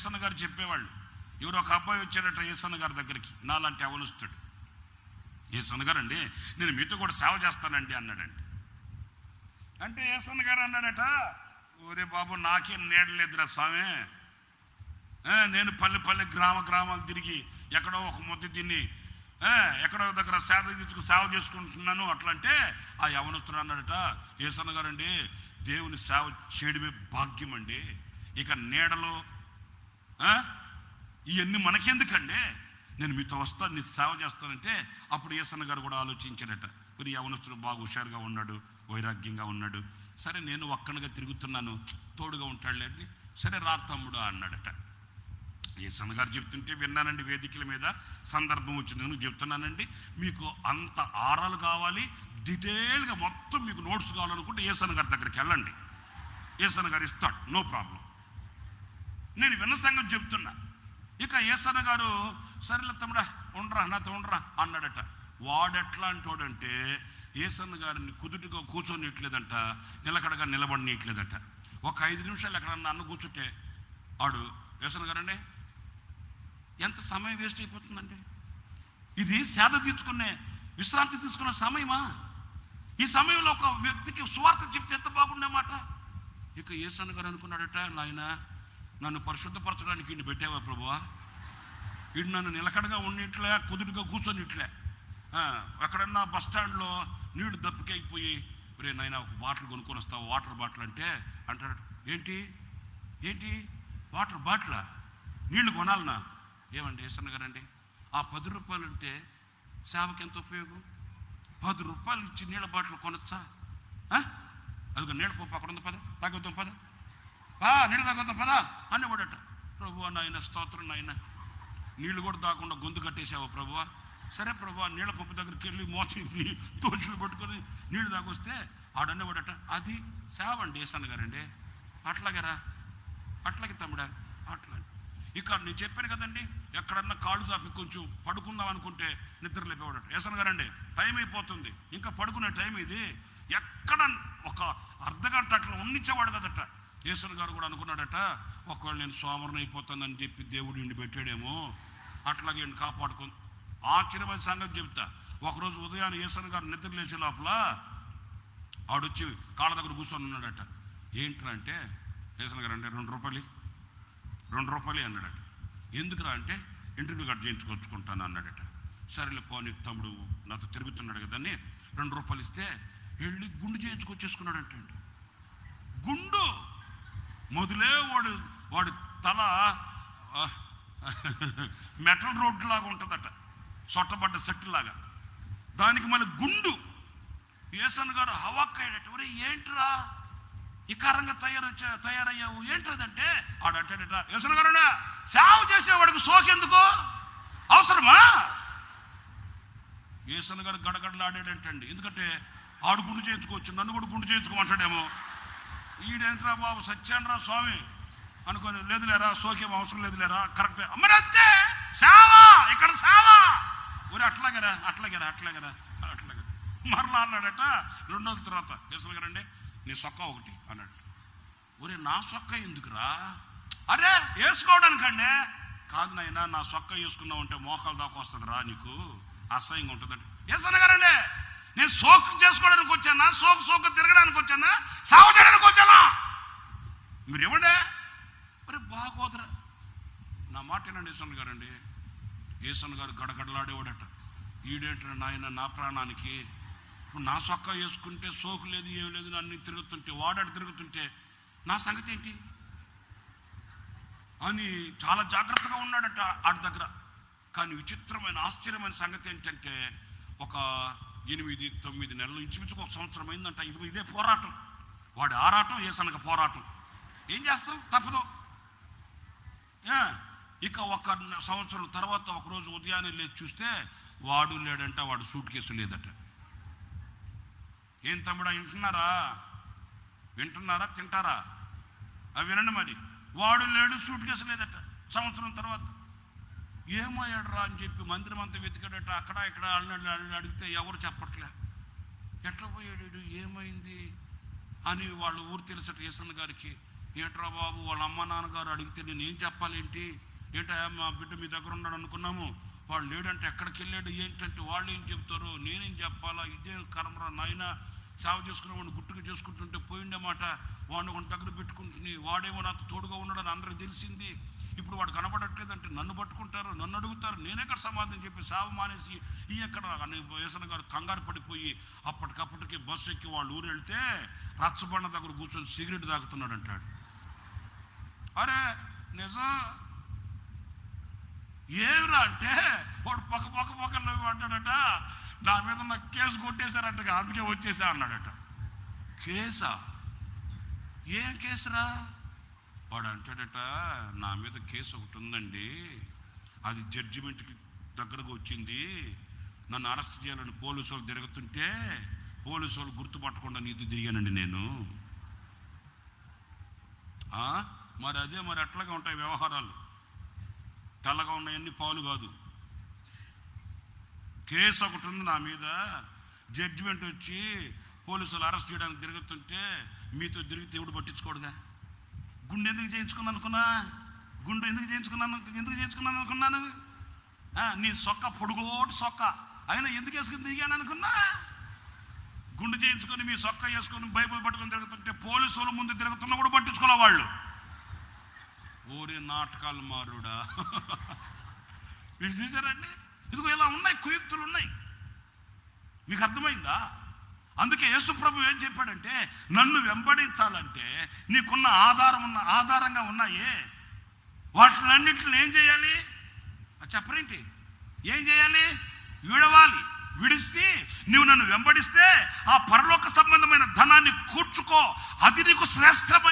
ఏసన్న గారు చెప్పేవాళ్ళు ఎవరో ఒక అబ్బాయి వచ్చాడట ఏసన్న గారి దగ్గరికి నాలాంటి అవనుస్తుడు. ఏసన్న గారు అండి నేను మీతో కూడా సేవ చేస్తానండి అన్నాడండి అంటే ఏసన్న గారు అన్నాడట ఒరే బాబు నాకేం నీడలేదురా స్వామి. నేను పల్లె పల్లె గ్రామ గ్రామాలు తిరిగి ఎక్కడో ఒక ముద్ద తిని ఎక్కడో దగ్గర సేద తీసుకు సేవ చేసుకుంటున్నాను అట్లా అంటే ఆ యవనస్తుడు అన్నాడట ఏసన్న గారండి దేవుని సేవ చేయడమే భాగ్యం అండి ఇక నీడలో ఇవన్నీ మనకెందుకండి? నేను మీతో వస్తాను నీ సేవ చేస్తానంటే అప్పుడు ఏసన్న గారు కూడా ఆలోచించాడట. మరి యవనస్తుడు బాగా హుషారుగా ఉన్నాడు వైరాగ్యంగా ఉన్నాడు. సరే నేను ఒక్కడిగా తిరుగుతున్నాను తోడుగా ఉంటాడు అని. సరే రా తమ్ముడు అన్నాడట. ఏసన్న గారు చెప్తుంటే విన్నానండి వేదికల మీద సందర్భం వచ్చింది. నేను చెప్తున్నానండి మీకు అంత ఆరాలు కావాలి డీటెయిల్గా మొత్తం మీకు నోట్స్ కావాలనుకుంటే ఏసన్న గారి దగ్గరికి వెళ్ళండి. ఏసన్న గారు ఇస్తాడు నో ప్రాబ్లం. నేను విన్న సంగతి చెప్తున్నా. ఇక ఏసన్న గారు సరేలే తమ్ముడా ఉండరా నాతో ఉండరా అన్నాడట. వాడెట్లాంటోడంటే ఏసన్న గారిని కుదుటిగా కూర్చొనియట్లేదంట నిలకడగా నిలబడినట్లేదట ఒక ఐదు నిమిషాలు ఎక్కడన్నా అన్న కూర్చుంటే ఆడు ఏసన్న గారండి ఎంత సమయం వేస్ట్ అయిపోతుందండి? ఇది సేద తీర్చుకునే విశ్రాంతి తీసుకునే సమయమా? ఈ సమయంలో ఒక వ్యక్తికి స్వార్థ చెప్తే ఎంత బాగుండే మాట ఇక ఏసన్న గారు అనుకున్నాడట నాయన నన్ను పరిశుద్ధపరచడానికి వీడిని పెట్టావా ప్రభువా? వీడు నన్ను నిలకడగా ఉండిట్లే కుదురుగా కూర్చొనిట్లే. ఎక్కడన్నా బస్ స్టాండ్లో నీళ్ళు దప్పికైపోయి రే నాయన ఒక బాటిల్ కొనుక్కొని వస్తావు? వాటర్ బాటిల్ అంటే అంటాడు. ఏంటి? ఏంటి? వాటర్ బాటిలా? నీళ్ళు కొనాలనా? ఏమండి ఏసన్న గారండి ఆ పది రూపాయలు ఉంటే సేవకి ఎంత ఉపయోగం? పది రూపాయలు ఇచ్చి నీళ్ళ బాటిల్ కొనొచ్చా? అదిగో నీళ్ళ పప్పు అక్కడ ఉంది పద తాగుతాం పద. నీళ్ళు తాగుతాం పద అనేవాడట ప్రభు నాయన స్తోత్రం నాయన. నీళ్ళు కూడా తాకుండా గొంతు కట్టేసావా ప్రభువా? సరే ప్రభు నీళ్ళ పంపు దగ్గరికి వెళ్ళి మోచి తోచులు పట్టుకొని నీళ్ళు తాగొస్తే ఆడనేవాడట అది సేవండి ఏసన్న గారండి. అట్లాగరా అట్లాగే తమ్ముడా అట్లా. ఇక్కడ నేను చెప్పాను కదండి ఎక్కడన్నా కాళ్ళు చాపి కొంచెం పడుకుందాం అనుకుంటే నిద్ర లేపేవాడట. ఏసన్ గారండి టైం అయిపోతుంది. ఇంకా పడుకునే టైం ఇది. ఎక్కడ ఒక అర్ధగంట అట్లా ఉన్నిచ్చేవాడు కదట. ఈశ్వర్ గారు కూడా అనుకున్నాడట ఒకవేళ నేను సోమరణ అయిపోతానని చెప్పి దేవుడు ఇండి పెట్టాడేమో అట్లాగే ఈయన్ని ఆశ్చర్యమైన సంగతి చెప్తా. ఒకరోజు ఉదయాన్నే ఈశ్వర్ గారు నిద్ర లేచే లోపల ఆడొచ్చి కాళ్ళ దగ్గర కూర్చొని ఉన్నాడట. ఏంట్రా అంటే ఈశ్వర్ గారు అంటే రెండు రూపాయలు రెండు రూపాయలు అన్నాడట. ఎందుకురా అంటే ఇంటర్వ్యూ కట్ చేయించుకొచ్చుకుంటాను అన్నాడట. సరేలే పోనీ తమ్ముడు నాతో తిరుగుతున్నాడు కదా అని రెండు రూపాయలు ఇస్తే వెళ్ళి గుండు చేయించుకొచ్చేసుకున్నాడంట అండి గుండు! మొదలే వాడు వాడు తల మెటల్ రోడ్డు లాగా ఉంటుందట సొట్టబడ్డ సెట్టు లాగా దానికి మళ్ళీ గుండు. యేసన్ గారు హవాక్కయ్యాడట ఒరే ఏంట్రా? ఇకారంగా తయారు తయారయ్యావు ఏంటదంటే ఆడంటాడట యేసన్ గారు సేవ చేసేవాడికి సోకెందుకు? అవసరమా? యేసన్ గారు గడగడలాడాడంటండి. ఎందుకంటే ఆడు గుండు చేయించుకోవచ్చు నన్ను కూడా గుండు చేయించుకోమంటాడేమో. ఈడేంట్రా బాబు సత్యానరా స్వామి అనుకొని లేదులేరా సోకేం అవసరం లేదులేరా కరెక్ట్. మరి అంతే సేవ ఇక్కడ సేవ. ఒరే అట్లాగరా అట్లాగరా అట్లాగరా అట్లాగరా. మరలా అన్నాడట రెండో తర్వాత. యేసన్ గారండి నీ సొక్క ఒకటి అన్నాడు. ఒరే నా సొక్క ఎందుకురా? అరే వేసుకోవడానికండి. కాదు నాయనా నా సొక్క వేసుకున్నావు అంటే మోకాలు దాకా వస్తుంది రా నీకు? అసహ్యంగా ఉంటుందండి ఏసన్న గారండి నేను సోకు చేసుకోవడానికి వచ్చానా? సోకు సోకు తిరగడానికి వచ్చానా? సావ చేయడానికి వచ్చానా మీరు ఇవ్వండి మరి బాగోదరా నా మాట గారు అండి గారండి గారు గడగడలాడేవాడట. ఈడేంటే నాయన నా ప్రాణానికి? నా సొక్క వేసుకుంటే సోకు లేదు ఏం లేదు అన్ని తిరుగుతుంటే వాడాడు తిరుగుతుంటే నా సంగతి ఏంటి అని చాలా జాగ్రత్తగా ఉన్నాడట ఆడి దగ్గర. కానీ విచిత్రమైన ఆశ్చర్యమైన సంగతి ఏంటంటే ఒక ఎనిమిది తొమ్మిది నెలలు ఇంచుమించుకు ఒక సంవత్సరం అయిందంట. ఇది ఇదే పోరాటం. వాడి ఆరాటం ఏసనక పోరాటం. ఏం చేస్తాం తప్పదు? ఇక ఒక సంవత్సరం తర్వాత ఒకరోజు ఉదయాన్నే లేచి చూస్తే వాడు లేడంట వాడు సూట్ కేసు లేదట. ఏం తమ్ముడా వింటున్నారా? వింటున్నారా? తింటారా? అవి వినండి మరి. వాడు లేడు సూట్ కేసు లేదట సంవత్సరం తర్వాత. ఏమయ్యాడు రా అని చెప్పి మందిరం అంతా వెతికాడట. అక్కడ ఇక్కడ అన్నాడు అడిగితే ఎవరు చెప్పట్లే. ఎట్లా పోయాడు ఏమైంది? అని వాళ్ళు ఊరు తెలిసట యేసన్న గారికి ఏంట్రా బాబు వాళ్ళ అమ్మ నాన్నగారు అడిగితే నేను ఏం చెప్పాలేంటి ఏంటా మా బిడ్డ మీ దగ్గర ఉన్నాడు అనుకున్నాము. వాడు లేడంటే ఎక్కడికి వెళ్ళాడు? ఏంటంటే వాళ్ళు ఏం చెప్తారు నేనేం చెప్పాలా? ఇదే కర్మరా నాయన. సేవ చేసుకున్న వాడిని గుట్టుగా చేసుకుంటుంటే పోయిండే మాట. వాడిని ఒక దగ్గర పెట్టుకుంటుని వాడేమో నాతో తోడుగా ఉన్నాడని అందరికి తెలిసింది. ఇప్పుడు వాడు కనబడట్లేదంటే నన్ను పట్టుకుంటారు నన్ను అడుగుతారు నేనెక్కడ సమాధానం చెప్పి సేవ మానేసి ఈ ఎక్కడ అని వేసన గారు కంగారు పడిపోయి అప్పటికప్పటికి బస్సు ఎక్కి వాళ్ళు ఊరు వెళ్తే రచ్చబండ దగ్గర కూర్చొని సిగరెట్ తాగుతున్నాడు అంటాడు అరే నిజం? ఏమిరా అంటే వాడు పక్క పక్క పక్కన పడ్డాడట. నా మీద నాకు కేసు కొట్టేశారంట అందుకే వచ్చేసా అన్నాడట. కేసా? ఏం కేసురా? వాడు అంటాడట నా మీద కేసు ఒకటి ఉందండి. అది జడ్జిమెంట్కి దగ్గరకు వచ్చింది. నన్ను అరెస్ట్ చేయాలని పోలీసు వాళ్ళు తిరుగుతుంటే పోలీసు వాళ్ళు గుర్తుపట్టకుండా నీతి తిరిగానండి నేను. మరి అదే మరి అట్లాగే ఉంటాయి వ్యవహారాలు. తెల్లగా ఉన్నాయన్నీ పాలు కాదు. కేసు ఒకటి ఉంది నా మీద. జడ్జిమెంట్ వచ్చి పోలీసులు అరెస్ట్ చేయడానికి తిరుగుతుంటే మీతో తిరిగితే ఎవడు పట్టించుకోడుగా? గుండె ఎందుకు చేయించుకున్నాను అనుకున్నా? గుండె ఎందుకు చేయించుకున్నాను? ఎందుకు చేయించుకున్నాను అనుకున్నాను? నీ సొక్క పొడుగోటి సొక్క. అయినా ఎందుకు వేసుకుని దిగాను అనుకున్నా? గుండు చేయించుకొని మీ సొక్క వేసుకొని బైబుల్ పట్టుకొని తిరుగుతుంటే పోలీసుల ముందు తిరుగుతున్నా కూడా పట్టించుకోలే వాళ్ళు. ఓరి నాటకాలు మారుడా. మీకు చూసారండి ఇదిగో ఇలా ఉన్నాయి కుయుక్తులు ఉన్నాయి. మీకు అర్థమైందా? అందుకే యేసుప్రభు ఏం చెప్పాడంటే నన్ను వెంబడించాలంటే నీకున్న ఆధారం ఉన్న ఆధారంగా ఉన్నాయే. వాటినన్నింటిని ఏం చేయాలి? చెప్పరేంటి? ఏం చేయాలి? విడవాలి విడిస్తే నువ్వు నన్ను వెంబడిస్తే ఆ పరలోక సంబంధమైన ధనాన్ని కూర్చుకో. అది నీకు శ్రేష్టమైన